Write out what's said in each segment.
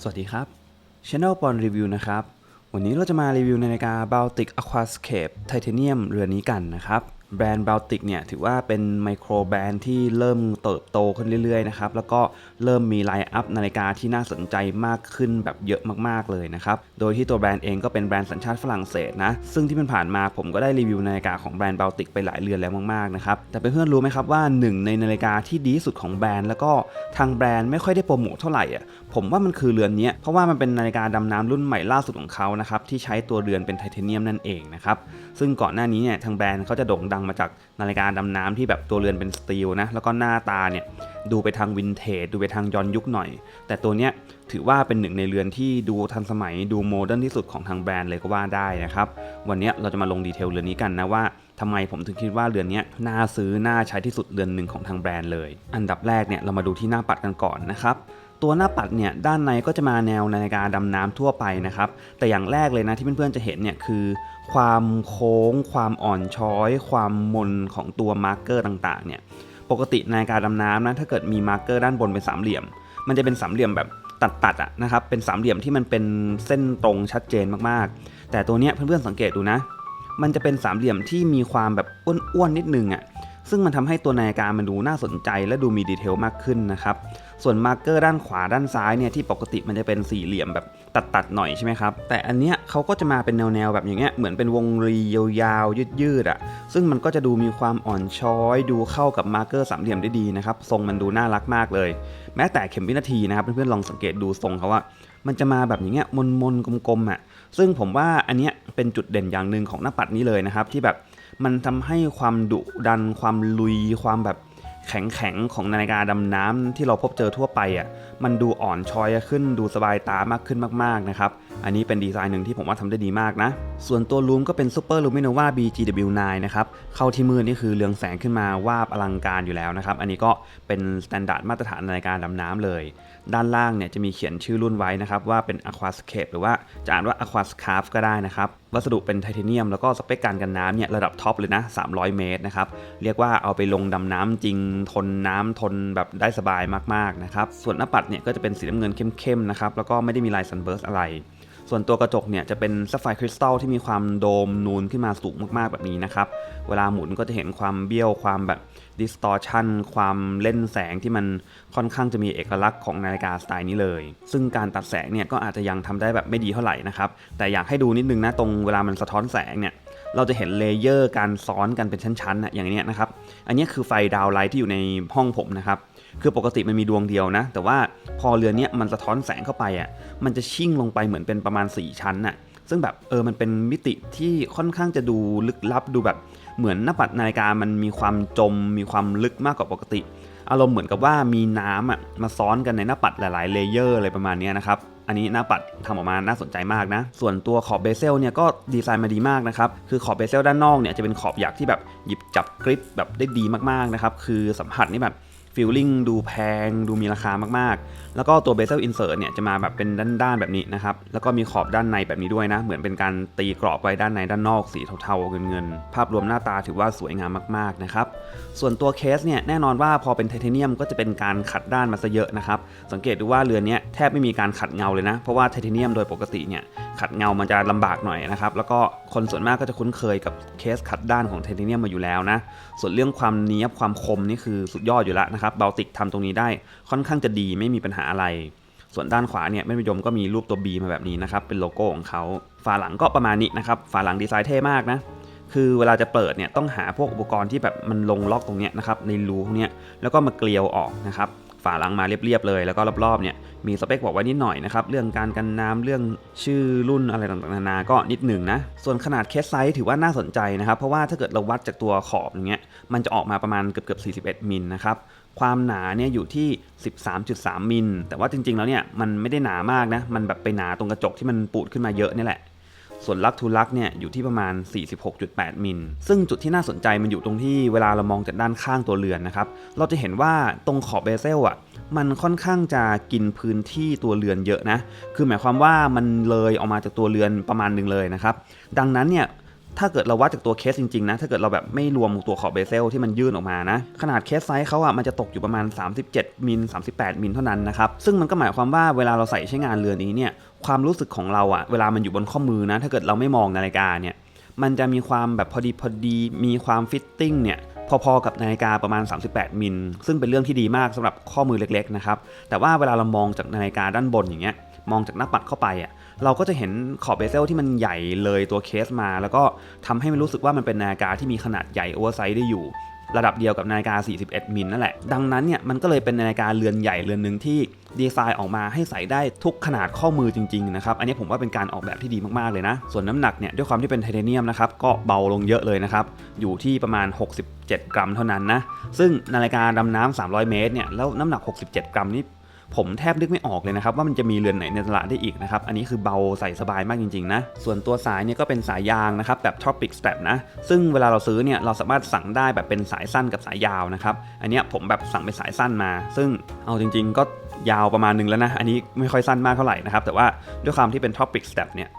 สวัสดีครับ Channel ปอนรีวิวนะครับ วันนี้เราจะมารีวิวนาฬิกา Baltic Aquascape Titanium เรือนนี้กันนะครับ แบรนด์ Baltic เนี่ยถือว่าเป็นไมโครแบรนด์ที่เริ่มเติบโตขึ้นเรื่อยๆนะครับแล้วก็เริ่มมีไลน์อัพนาฬิกาที่น่าสนใจมากขึ้นแบบเยอะมากๆเลยนะครับโดยที่ตัวแบรนด์เองก็เป็นแบรนด์สัญชาติฝรั่งเศสนะซึ่งที่มันผ่านมาผมก็ได้รีวิวนาฬิกาของแบรนด์ Baltic ไปหลายเรือนแล้วมากๆนะครับแต่เพื่อนๆรู้ไหมครับว่าหนึ่งในนาฬิกาที่ดีสุดของแบรนด์แล้วก็ทางแบรนด์ไม่ค่อยได้โปรโมทเท่าไหร่อะผมว่ามันคือเรือนนี้เพราะว่ามันเป็นนาฬิกาดำน้ำรุ่นใหม่ล่าสุดของเขานะครับที่ใช้ตัวเรือนเป็นไทเทเนียมนั่นเองนะครับซึ่งก่อนหน้านี้เนี่ยทางแบรนด์เขาจะโด่งดังมาจากนาฬิกาดำน้ำที่แบบตัวเรือนเป็นสตีลนะแล้วก็หน้าตาเนี่ยดูไปทางวินเทจดูไปทางย้อนยุคหน่อย แต่ตัวเนี้ยถือว่าเป็นหนึ่งในเรือนที่ดูทันสมัยดูโมเดิร์นที่สุดของทางแบรนด์เลยก็ว่าได้นะครับ วันนี้เราจะมาลงดีเทลเรือนนี้กันนะว่าทำไมผมถึงคิดว่าเรือนนี้น่าซื้อน่าใช้ที่สุดเรือนหนึ่งของทางแบรนด์เลย อันดับแรกเนี่ยเรามาดูที่หน้าปัดกันก่อนนะครับ ตัวหน้าปัดเนี่ยด้านในก็จะมาแนวนาฬิกาดำน้ำทั่วไปนะครับ แต่อย่างแรกเลยนะที่เพื่อนๆจะเห็นเนี่ยคือ ความโค้ง ความอ่อนช้อย ความมนของตัวมาร์กเกอร์ต่างๆเนี่ยปกตินาฬิกาดำน้ำนะถ้าเกิดมีมาร์กเกอร์ด้านบนเป็นสามเหลี่ยม มันจะเป็นสามเหลี่ยมแบบตัดๆอะนะครับเป็นสามเหลี่ยมที่มันเป็นเส้นตรงชัดเจนมากๆ แต่ตัวเนี้ยเพื่อนๆสังเกตดูนะ มันจะเป็นสามเหลี่ยมที่มีความแบบอ้วนๆนิดนึงอะ่ะ ซึ่งมันทำให้ตัวนาฬิกามันดูน่าสนใจและดูมีดีเทลมากขึ้นนะครับ ส่วนมาร์กเกอร์ด้านขวาด้านซ้ายเนี่ยที่ปกติมันจะเป็นสี่เหลี่ยมแบบตัดๆหน่อยใช่ไหมครับ แต่อันเนี้ยเขาก็จะมาเป็นแนวๆแบบอย่างเงี้ยเหมือนเป็นวงรียาวๆยืดๆอะ ซึ่งมันก็จะดูมีความอ่อนช้อย ดูเข้ากับมาร์กเกอร์สามเหลี่ยมได้ดีนะครับ ทรงมันดูน่ารักมากเลย แม้แต่เข็มวินาทีนะครับเพื่อนๆลองสังเกตดูทรงเขาว่ามันจะมาแบบอย่างเงี้ยมนๆกลมๆอะซึ่งผมว่าอันเนี้ยเป็นจุดเด่นอย่างหนึ่งของหน้าปัดนี้เลยนะครับที่แบบ มันทำให้ความดุดันความลุยความแบบแข็งแของนาฬิกาดำน้ำที่เราพบเจอทั่วไปอะมันดูอ่อนช้อยขึ้นดูสบายตามากขึ้นมากๆนะครับ อันนี้เป็นดีไซน์หนึ่งที่ผมว่าทำได้ดีมากนะ ส่วนตัวลูมก็เป็น Super Luminova BGW9 นะครับเข้าที่มือนี่คือเรืองแสงขึ้นมาวาบอลังการอยู่แล้วนะครับอันนี้ก็เป็นมาตรฐานมาตรฐานในการดำน้ำเลย ด้านล่างเนี่ยจะมีเขียนชื่อรุ่นไว้นะครับว่าเป็น Aquascape หรือว่าจะอ่านว่า Aquascarf ก็ได้นะครับวัสดุเป็นไทเทเนียมแล้วก็สเปคการกันน้ำเนี่ยระดับท็อปเลยนะ 300 เมตรนะครับ เรียกว่าเอาไปลงดำน้ำจริงทนน้ำทนแบบได้สบายมากๆนะครับ ส่วนหน้าปัดเนี่ยก็จะเป็นสีน้ำเงินเข้มๆนะครับ แล้วก็ไม่ได้มีลายซันเบิร์สอะไร ส่วนตัวกระจกเนี่ยจะเป็นซัฟไฟคริสตัลที่มีความโดมนูนขึ้นมาสูงมากๆแบบนี้นะครับ เวลาหมุนก็จะเห็นความเบี้ยวความแบบ distortion ความเล่นแสงที่มันค่อนข้างจะมีเอกลักษณ์ของนาฬิกาสไตล์นี้เลย ซึ่งการตัดแสงเนี่ยก็อาจจะยังทำได้แบบไม่ดีเท่าไหร่นะครับ แต่อยากให้ดูนิดนึงนะตรงเวลามันสะท้อนแสงเนี่ยเราจะเห็นเลเยอร์การซ้อนกันเป็นชั้นๆนะอย่างนี้นะครับ อันนี้คือไฟดาวไลท์ที่อยู่ในห้องผมนะครับ คือปกติมันมีดวงเดียวนะ แต่ว่าพอเรือนนี้มันสะท้อนแสงเข้าไปอะมันจะชิ่งลงไปเหมือนเป็นประมาณ 4 ชั้นน่ะซึ่งแบบเออมันเป็นมิติที่ค่อนข้างจะดูลึกลับดูแบบเหมือนหน้าปัดนาฬิกามันมีความจม มีความลึกมากกว่าปกติ อารมณ์เหมือนกับว่ามีน้ำอะมาซ้อนกันในหน้าปัดหลาย ๆ เลเยอร์อะไรประมาณนี้นะครับอันนี้หน้าปัดทำออกมาน่าสนใจมากนะ ส่วนตัวขอบเบเซลเนี่ยก็ดีไซน์มาดีมากนะครับ คือขอบเบเซลด้านนอกเนี่ยจะเป็นขอบหยักที่แบบหยิบจับกริปแบบได้ดีมากๆนะครับ คือสัมผัสนี่แบบ ฟีลลิ่งดูแพง ดูมีราคามากๆ แล้วก็ตัวเบเซลอินเสิร์ตเนี่ยจะมาแบบเป็นด้านๆแบบนี้นะครับ แล้วก็มีขอบด้านในแบบนี้ด้วยนะ เหมือนเป็นการตีกรอบไว้ด้านในด้านนอกสีเทาๆเงินๆ ภาพรวมหน้าตาถือว่าสวยงามมากๆนะครับ ส่วนตัวเคสเนี่ยแน่นอนว่าพอเป็นไทเทเนียมก็จะเป็นการขัดด้านมาซะเยอะนะครับ สังเกตดูว่าเรือนเนี้ยแทบไม่มีการขัดเงาเลยนะ เพราะว่าไทเทเนียมโดยปกติเนี่ยขัดเงามันจะลำบากหน่อยนะครับ แล้วก็คนส่วนมากก็จะคุ้นเคยกับเคสขัดด้านของไทเทเนียมมาอยู่แล้วนะ ส่วนเรื่องความเนี้ยบความคมนี่คือสุดยอดอยู่แล้วนะครับเบลติกทำตรงนี้ได้ค่อนข้างจะดีไม่มีปัญหาอะไร ส่วนด้านขวาเนี่ยแม่นิยมก็มีรูปตัว B มาแบบนี้นะครับเป็นโลโก้ของเขาฝาหลังก็ประมาณนี้นะครับฝาหลังดีไซน์เท่มากนะคือเวลาจะเปิดเนี่ยต้องหาพวกอุปกรณ์ที่แบบมันลงล็อกตรงเนี้ยนะครับในรูพวกเนี้ยแล้วก็มาเกลียวออกนะครับฝาหลังมาเรียบๆเลยแล้วก็รอบๆเนี่ยมีสเปคบอกไว้นิดหน่อยนะครับเรื่องการกันน้ำเรื่องชื่อรุ่นอะไรต่างๆนานาก็นิดหนึ่งนะส่วนขนาดเคสไซส์ถือว่าน่าสนใจนะครับเพราะว่าถ้าเกิดเราวัดจากตัวขอบอย่างเงี้ยมันจะออกมาประมาณเกือบๆ41มิลนะครับ ความหนาเนี่ยอยู่ที่ 13.3 มิล แต่ว่าจริงๆ แล้วเนี่ยมันไม่ได้หนามากนะ มันแบบไปหนาตรงกระจกที่มันปูดขึ้นมาเยอะนี่แหละ ส่วนลักทูลักเนี่ยอยู่ที่ประมาณ 46.8 มิล ซึ่งจุดที่น่าสนใจมันอยู่ตรงที่เวลาเรามองจากด้านข้างตัวเรือนนะครับ เราจะเห็นว่าตรงขอบเบเซลอะ มันค่อนข้างจะกินพื้นที่ตัวเรือนเยอะนะ คือหมายความว่ามันเลยออกมาจากตัวเรือนประมาณหนึ่งเลยนะครับ ดังนั้นเนี่ย ถ้าเกิดเราวัดจากตัวเคสจริงๆนะถ้าเกิดเราแบบไม่รวมตัวขอบเบเซลที่มันยื่นออกมานะ ขนาดเคสไซส์เขาอะมันจะตกอยู่ประมาณ 37 มิล 38 มิลเท่านั้นนะครับ ซึ่งมันก็หมายความว่าเวลาเราใส่ใช้งานเรือนี้เนี่ยความรู้สึกของเราอะเวลามันอยู่บนข้อมือนะ ถ้าเกิดเราไม่มองนาฬิกาเนี่ยมันจะมีความแบบพอดีพอดีมีความฟิตติ้งเนี่ยพอๆกับนาฬิกาประมาณ 38 มิล ซึ่งเป็นเรื่องที่ดีมากสำหรับข้อมือเล็กๆนะครับแต่ว่าเวลาเรามองจากนาฬิกาด้านบนอย่างเงี้ยมองจากหน้าปัดเข้าไปอะ เราก็จะเห็นขอบเบเซลที่มันใหญ่เลยตัวเคสมา แล้วก็ทำให้มันรู้สึกว่ามันเป็นนาฬิกาที่มีขนาดใหญ่โอเวอร์ไซส์ได้อยู่ ระดับเดียวกับนาฬิกา 41 มิลนั่นแหละ ดังนั้นเนี่ยมันก็เลยเป็นนาฬิกาเรือนใหญ่เรือนหนึ่งที่ดีไซน์ออกมาให้ใส่ได้ทุกขนาดข้อมือจริงๆนะครับ อันนี้ผมว่าเป็นการออกแบบที่ดีมากๆเลยนะ ส่วนน้ำหนักเนี่ยด้วยความที่เป็นไทเทเนียมนะครับก็เบาลงเยอะเลยนะครับ อยู่ที่ประมาณ 67 กรัมเท่านั้นนะ ซึ่งนาฬิกาดำน้ำ300 เมตรเนี่ยแล้วน้ำหนัก 67 กรัมนี่ ผมแทบนึกไม่ออกเลยนะครับว่ามันจะมีเรือนไหนในตลาดได้อีกนะครับ อันนี้คือเบาใส่สบายมากจริงๆนะ ส่วนตัวสายเนี่ยก็เป็นสายยางนะครับแบบ Tropic Strap นะ ซึ่งเวลาเราซื้อเนี่ยเราสามารถสั่งได้แบบเป็นสายสั้นกับสายยาวนะครับ อันนี้ผมแบบสั่งเป็นสายสั้นมา ซึ่งเอาจริง ๆ ก็ยาวประมาณหนึงแล้วนะ อันนี้ไม่ค่อยสั้นมากเท่าไหร่นะครับ แต่ว่าด้วยความที่เป็น Tropic Strap เนี่ย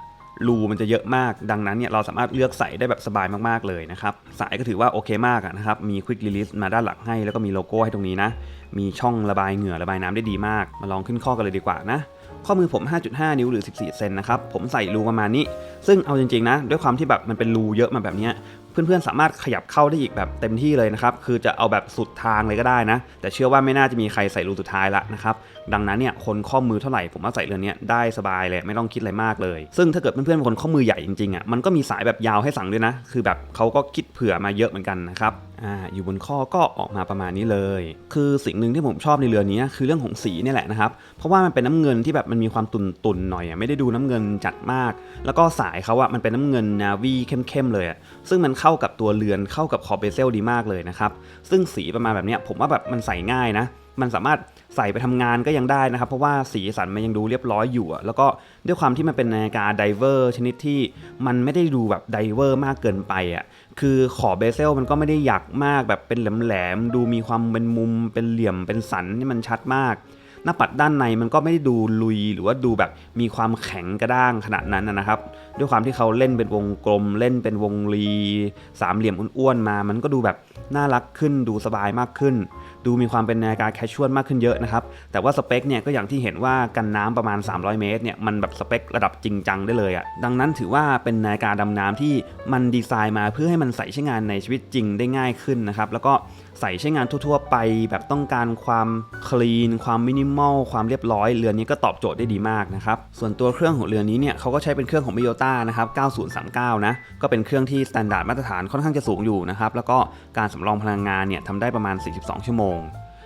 รูมันจะเยอะมาก ดังนั้นเนี่ยเราสามารถเลือกใส่ได้แบบสบายมากๆเลยนะครับ สายก็ถือว่าโอเคมากนะครับ มีควิกรีลิสมาด้านหลังให้ แล้วก็มีโลโก้ให้ตรงนี้นะ มีช่องระบายเหงื่อระบายน้ำได้ดีมาก มาลองขึ้นข้อกันเลยดีกว่านะ ข้อมือผม 5.5 นิ้วหรือ 14 เซนนะครับ ผมใส่รูประมาณนี้ ซึ่งเอาจริงๆนะ ด้วยความที่แบบมันเป็นรูเยอะมาแบบนี้ เพื่อนๆสามารถขยับเข้าได้อีกแบบเต็มที่เลยนะครับ คือจะเอาแบบสุดทางเลยก็ได้นะ แต่เชื่อว่าไม่น่าจะมีใครใส่รูสุดท้ายละนะครับ ดังนั้นเนี่ยคนข้อมือเท่าไหร่ผมว่าใส่เรือนนี้ได้สบายเลยไม่ต้องคิดอะไรมากเลย ซึ่งถ้าเกิดเพื่อนๆเป็นคนข้อมือใหญ่จริงๆอะมันก็มีสายแบบยาวให้สั่งด้วยนะ คือแบบเขาก็คิดเผื่อมาเยอะเหมือนกันนะครับ อ่าอยู่บนข้อก็ออกมาประมาณนี้เลย คือสิ่งหนึ่งที่ผมชอบในเรือนี้คือเรื่องของสีนี่แหละนะครับ เพราะว่ามันเป็นน้ำเงินที่แบบมันมีความตุ่นๆหน่อยอะไม่ได้ดูน้ำเงินจัดมาก แล้วก็สายเขาอะมันเป็นน้ำเงินนาวีเข้มๆเลยอะซึ่งมันเข้ากับตัวเรือนเข้ากับขอบเบเซลดีมากเลยนะครับซึ่งสีประมาณแบบนี้ผมว่าแบบมันใส่ง่ายนะ มันสามารถใส่ไปทำงานก็ยังได้นะครับ เพราะว่าสีสันมันยังดูเรียบร้อยอยู่แล้วก็ด้วยความที่มันเป็นนาฬิกาไดเวอร์ชนิดที่มันไม่ได้ดูแบบไดเวอร์มากเกินไปอะคือขอบเบเซลมันก็ไม่ได้หยักมากแบบเป็นแหลมๆดูมีความเป็นมุมเป็นเหลี่ยมเป็นสันที่มันชัดมาก หน้าปัดด้านในมันก็ไม่ได้ดูลุยหรือว่าดูแบบมีความแข็งกระด้างขนาดนั้นนะครับ ด้วยความที่เขาเล่นเป็นวงกลม เล่นเป็นวงรี สามเหลี่ยมอ้วนๆมา มันก็ดูแบบน่ารักขึ้น ดูสบายมากขึ้น ดูมีความเป็นนาฬิกาแคชชวลมากขึ้นเยอะนะครับ แต่ว่าสเปคเนี่ยก็อย่างที่เห็นว่ากันน้ำประมาณ 300 เมตรเนี่ยมันแบบสเปคระดับจริงจังได้เลยอะ่ะดังนั้นถือว่าเป็นนาฬิกาดำน้ำที่มันดีไซน์มาเพื่อให้มันใส่ใช้งานในชีวิตจริงได้ง่ายขึ้นนะครับแล้วก็ใส่ใช้งานทั่วๆ ไปแบบต้องการความคลีนความมินิมอลความเรียบร้อยเรือนี้ก็ตอบโจทย์ได้ดีมากนะครับส่วนตัวเครื่องของเรือนนี้เนี่ยเขาก็ใช้เป็นเครื่องของ m i y o t a นะครับ 9039 นะก็เป็นเครื่องที่สแตนดาร์ดมาตรฐานค่อนข้างจะสูงอยู่นะครับแล้วก็การสำรองพลังงานเนี่ยทำได้ประมาณ 42 ชั่วโมง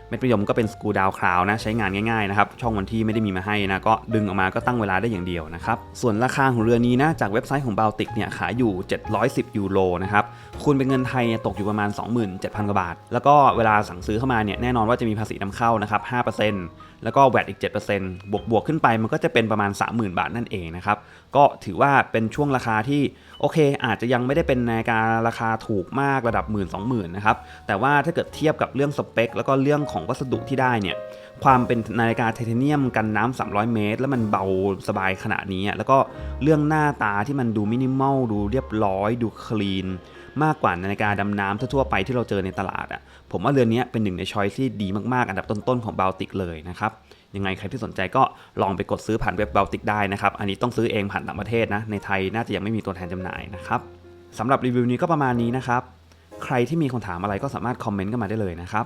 เม็ดประยมก็เป็นสกูดาวคราวนะใช้งานง่ายๆนะครับช่องวันที่ไม่ได้มีมาให้นะก็ดึงออกมาก็ตั้งเวลาได้อย่างเดียวนะครับส่วนราคาของเรือนี้นะจากเว็บไซต์ของ Baltic เนี่ยขายอยู่ 710 ยูโรนะครับคูณเป็นเงินไทยเนี่ยตกอยู่ประมาณ 27,000กว่าบาท แล้วก็เวลาสั่งซื้อเข้ามาเนี่ยแน่นอนว่าจะมีภาษีนำเข้านะครับ5%แล้วก็แวดอีก 7%บวกบวกๆขึ้นไปมันก็จะเป็นประมาณ 30,000 บาทนั่นเองนะครับก็ถือว่าเป็นช่วงราคาที่โอเค อาจจะยังไม่ได้เป็นนาฬิการาคาถูกมากระดับ1 2 0 0 0 0นะครับแต่ว่าถ้าเกิดเทียบกับเรื่องสเปค แล้วก็เรื่องของวัสดุที่ได้เนี่ยความเป็นนาฬิกาไทเทเนียมกันน้ำ300 เมตร แล้วมันเบาสบายขนาดนี้ แล้วก็เรื่องหน้าตาที่มันดูมินิมอลดูเรียบร้อย ดูคลีน มากกว่านาฬิกาดำน้ำทั่วๆไปที่เราเจอในตลาดอะผมว่าเรือนนี้เป็นหนึ่งในช้อยที่ดีมากๆ อันดับต้นๆของบ a ลติกเลยนะครับยังไงใครที่สนใจก็ลองไปกดซื้อผ่านเว็บ b บ l ติกได้นะครับ อันนี้ต้องซื้อเองผ่านต่างประเทศนะ ในไทยน่าจะยังไม่มีตัวแทนจำหน่ายนะครับสำหรับรีวิวนี้ก็ประมาณนี้นะครับ ใครที่มีคำถามอะไรก็สามารถคอมเมนต์กันมาได้เลยนะครับ